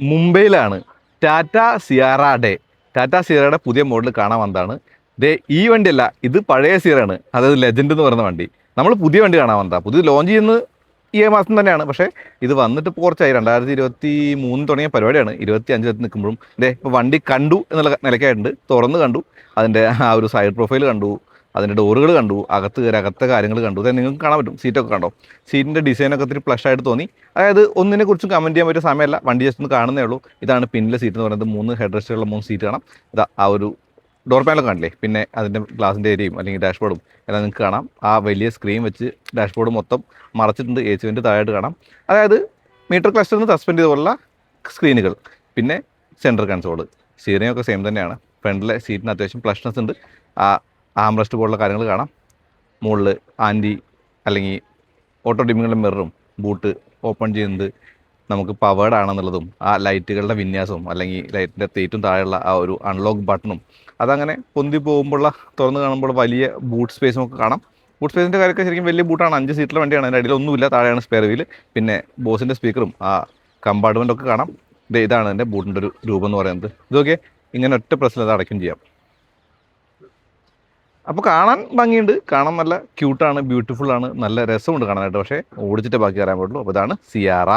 മുംബൈയിലാണ്. Tata Sierra day. Tata സിയറയുടെ പുതിയ model കാണാൻ വന്നതാണ്. ദേ ഈ വണ്ടിയല്ല ഇത് പഴയ സിയറാണ് അതായത് ലെജൻഡ് എന്ന് പറയുന്ന വണ്ടി. നമ്മൾ പുതിയ വണ്ടി കാണാൻ വന്നതാണ് പുതിയ ലോഞ്ച് ചെയ്യുന്നത് ഈ മാസം തന്നെയാണ്. പക്ഷേ ഇത് വന്നിട്ട് കുറച്ചായി. രണ്ടായിരത്തി ഇരുപത്തി മൂന്ന് തുടങ്ങിയ പരിപാടിയാണ്. ഇരുപത്തി അഞ്ചിലെത്തി നിൽക്കുമ്പോഴും. ഇതേ ഇപ്പോൾ വണ്ടി കണ്ടു എന്നുള്ള നിലയ്ക്കായിട്ടുണ്ട്. തുറന്ന് കണ്ടു. അതിന്റെ ആ ഒരു സൈഡ് പ്രൊഫൈൽ കണ്ടു. അതിന്റെ ഡോറുകൾ കണ്ടു അകത്ത് കയറി അകത്തെ കാര്യങ്ങൾ കണ്ടു. അതായത് നിങ്ങൾക്ക് കാണാൻ പറ്റും. സീറ്റൊക്കെ കണ്ടോ? സീറ്റിന്റെ ഡിസൈനൊക്കെ ഒത്തിരി ഫ്ലഷ് ആയിട്ട് തോന്നി. അതായത് ഒന്നിനെ കുറിച്ചും കമന്റ് ചെയ്യാൻ പറ്റിയ സമയമല്ല. വണ്ടി ജസ്റ്റ് ഒന്ന് കാണുന്നേ ഉള്ളൂ. ഇതാണ് പിന്നിലെ സീറ്റ് എന്ന് പറയുന്നത് മൂന്ന് ഹെഡ് റെസ്റ്റുള്ള മൂന്ന് സീറ്റ് കാണാം. ഇതാ ആ ഒരു ഡോർ പാനൊക്കെ കാണില്ലേ പിന്നെ അതിന്റെ ഗ്ലാസിന്റെ ഏരിയയും അല്ലെങ്കിൽ ഡാഷ്ബോർഡും എല്ലാം നിങ്ങൾക്ക് കാണാം. ആ വലിയ സ്ക്രീൻ വെച്ച് ഡാഷ്ബോർഡ് മൊത്തം മറച്ചിട്ടുണ്ട്. എ സിന്റെ താഴായിട്ട് കാണാം. അതായത് മീറ്റർ ക്ലസ്റ്ററിന് സസ്പെൻഡ് ചെയ്തുള്ള സ്ക്രീനുകൾ പിന്നെ സെന്റർ കൺസോൾ സീറിയൊക്കെ ഒക്കെ സെയിം തന്നെയാണ്. ഫ്രണ്ടിലെ സീറ്റിന് അത്യാവശ്യം പ്ലഷ്നസ് ഉണ്ട്. ആ ആംറസ്റ്റ് പോലുള്ള കാര്യങ്ങൾ കാണാം. മുകളിൽ ആന്റി അല്ലെങ്കിൽ ഓട്ടോ ഡിമ്മിങ്ങളുടെ മിററും ബൂട്ട് ഓപ്പൺ ചെയ്യുന്നത് നമുക്ക് പവേർഡ് ആണെന്നുള്ളതും ആ ലൈറ്റുകളുടെ വിന്യാസവും അല്ലെങ്കിൽ ലൈറ്റിന്റെ തേറ്റും താഴെയുള്ള ആ ഒരു അൺലോക്ക് ബട്ടണും അതങ്ങനെ പൊന്തി പോകുമ്പോഴുള്ള തുറന്ന് കാണുമ്പോൾ വലിയ ബൂട്ട് സ്പേസും ഒക്കെ കാണാം. ബൂട്ട് സ്പേസിന്റെ കാര്യമൊക്കെ ശരിക്കും വലിയ ബൂട്ടാണ് അഞ്ച് സീറ്റിലെ വണ്ടിയാണ്. അതിന്റെ അടിയിൽ ഒന്നുമില്ല. താഴെയാണ് സ്പെയർ വീൽ പിന്നെ ബോസിന്റെ സ്പീക്കറും ആ കമ്പാർട്ട്മെന്റൊക്കെ കാണാം. ഇതാണ് എന്റെ ബൂട്ടിന്റെ ഒരു രൂപം എന്ന് പറയുന്നത്. ഇതൊക്കെ ഇങ്ങനെ ഒറ്റ പ്രശ്നം അത് അടയ്ക്കും ചെയ്യാം. അപ്പോൾ കാണാൻ ഭംഗിയുണ്ട്. കാണാൻ നല്ല ക്യൂട്ടാണ് ബ്യൂട്ടിഫുൾ ആണ് നല്ല രസമുണ്ട് കാണാനായിട്ട്. പക്ഷേ ഓടിച്ചിട്ട് ബാക്കി വരാൻ പാടുള്ളൂ. അപ്പോൾ ഇതാണ് സിയാറ.